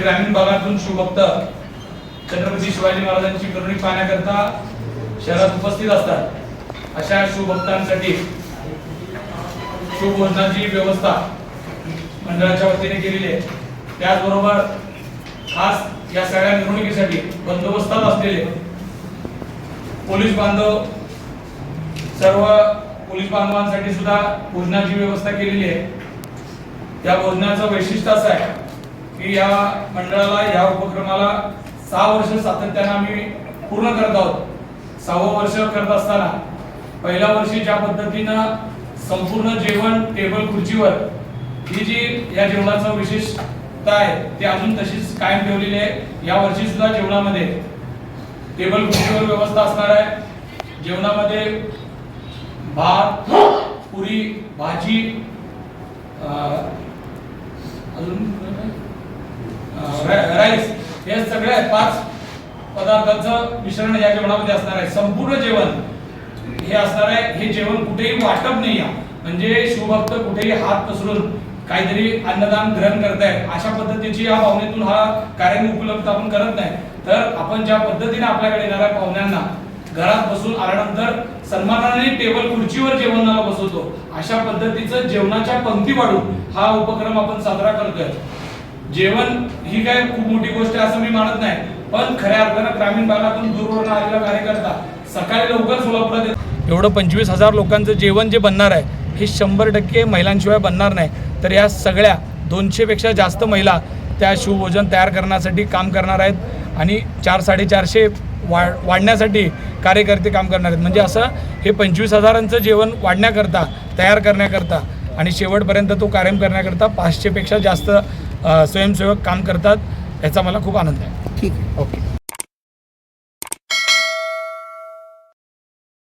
ग्रामीण भागातून शिवभक्त छत्रपती शिवाजी महाराजांची मिरवणूक पाहण्याकरता शहरात उपस्थित असतात अशा शिवभक्तांसाठी शिवभोजनाची व्यवस्था मंडळाच्या वतीने केलेली आहे. त्याचबरोबर खास या सगळ्या मिरवणुकीसाठी बंदोबस्तात असलेले पोलीस बांधव सर्व पोलीस बांधवांसाठी सुद्धा भोजनाची व्यवस्था केलेली आहे. त्या भोजनाचं वैशिष्ट्य असं आहे की या मंडळाला या उपक्रमाला सहा वर्ष सातत्यानं आम्ही पूर्ण करत आहोत. सहावं वर्ष करत असताना पहिल्या वर्षी ज्या पद्धतीनं संपूर्ण जेवण टेबल खुर्चीवर ही जी या जेवणाचं विशेषता आहे ती अजून तशीच कायम ठेवलेली आहे. या वर्षी सुद्धा जेवणामध्ये टेबल खुर्चीवर व्यवस्था असणार आहे. जेवणामध्ये भात पुरी भाजी अं, अजून राईस. हे सगळे पाच पदार्थांचं मिश्रण या जेवणामध्ये असणार आहे. संपूर्ण जेवण हे असणार आहे. हे जेवण कुठेही वाटप नाही म्हणजे शिवभक्त कुठेही हात पसरून काहीतरी अन्नदान ग्रहण करतायत. अशा पद्धतीची या भावनेतून हा कार्यक्रम उपलब्ध आपण करत नाही. तर आपण ज्या पद्धतीने आपल्याकडे येणाऱ्या पाहुण्यांना घरात बसून आल्यानंतर सन्मानाने टेबल खुर्चीवर जेवणाला बसवतो अशा पद्धतीचं जेवणाच्या पंक्ती वाढून हा उपक्रम आपण साजरा करतोय. जेवण ही काय खूप मोठी गोष्ट आहे असं मी मानत नाही. पण खऱ्या अर्थानं ग्रामीण भागातून दूरवरून आलेला कार्यकर्ता सकाळी लवकर सोलापुरात येतो. एवढं पंचवीस हजार लोकांचं जेवण जे बनणार आहे हे शंभर टक्के महिलांशिवाय बनणार नाही. तर या सगळ्या दोनशेपेक्षा जास्त महिला त्या शिवभोजन तयार करण्यासाठी काम करणार आहेत आणि चार साडेचारशे वाढ वाढण्यासाठी कार्यकर्ते काम करणार आहेत. म्हणजे असं हे पंचवीस हजारांचं जेवण वाढण्याकरता तयार करण्याकरता आणि शेवटपर्यंत तो कार्यम करण्याकरता पाचशेपेक्षा जास्त स्वयंसेवक काम करतात याचा मला खूप आनंद आहे. ठीक आहे. ओके.